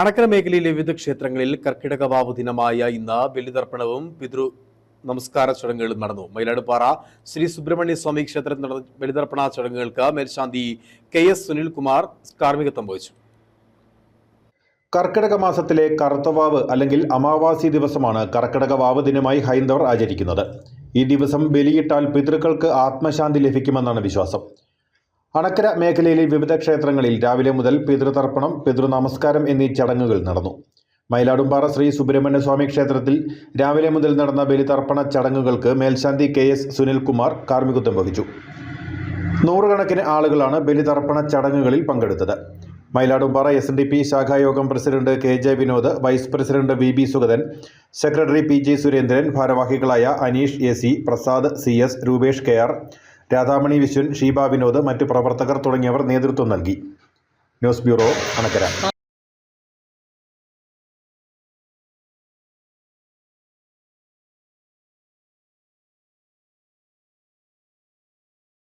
അണക്കര മേഖലയിലെ വിവിധ ക്ഷേത്രങ്ങളിൽ കർക്കിടക വാവ് ദിനമായ ഇന്ന് ബലിതർപ്പണവും പിതൃ നമസ്കാര ചടങ്ങുകളും നടന്നു. മയിലാടുപാറ ശ്രീ സുബ്രഹ്മണ്യ സ്വാമി ക്ഷേത്രത്തിൽ നടന്ന ബലിതർപ്പണ ചടങ്ങുകൾക്ക് മേൽശാന്തി കെ എസ് സുനിൽകുമാർ കാർമ്മികത്വം വഹിച്ചു. കർക്കിടക മാസത്തിലെ കറുത്തവാവ് അല്ലെങ്കിൽ അമാവാസി ദിവസമാണ് കർക്കിടക വാവ് ദിനമായി ഹൈന്ദവർ ആചരിക്കുന്നത്. ഈ ദിവസം ബലിയിട്ടാൽ പിതൃക്കൾക്ക് ആത്മശാന്തി ലഭിക്കുമെന്നാണ് വിശ്വാസം. അണക്കര മേഖലയിലെ വിവിധ ക്ഷേത്രങ്ങളിൽ രാവിലെ മുതൽ പിതൃതർപ്പണം പിതൃനമസ്കാരം എന്നീ ചടങ്ങുകൾ നടന്നു. മയിലാടുംപാറ ശ്രീ സുബ്രഹ്മണ്യ സ്വാമി ക്ഷേത്രത്തിൽ രാവിലെ മുതൽ നടന്ന ബലിതർപ്പണ ചടങ്ങുകൾക്ക് മേൽശാന്തി കെ എസ് സുനിൽകുമാർ കാർമ്മികത്വം വഹിച്ചു. നൂറുകണക്കിന് ആളുകളാണ് ബലിതർപ്പണ ചടങ്ങുകളിൽ പങ്കെടുത്തത്. Mayiladumpara S N D P ശാഖായോഗം president K J Vinod vice president V B Sugathan secretary P J Surendran ഭാരവാഹികളായ Aneesh A C Prasad C S Rupesh K R Radhamani Viswan Sheeba Vinod മറ്റ് പ്രവർത്തകർ തുടങ്ങിയവർ നേതൃത്വം നൽകി. News bureau Anakkara.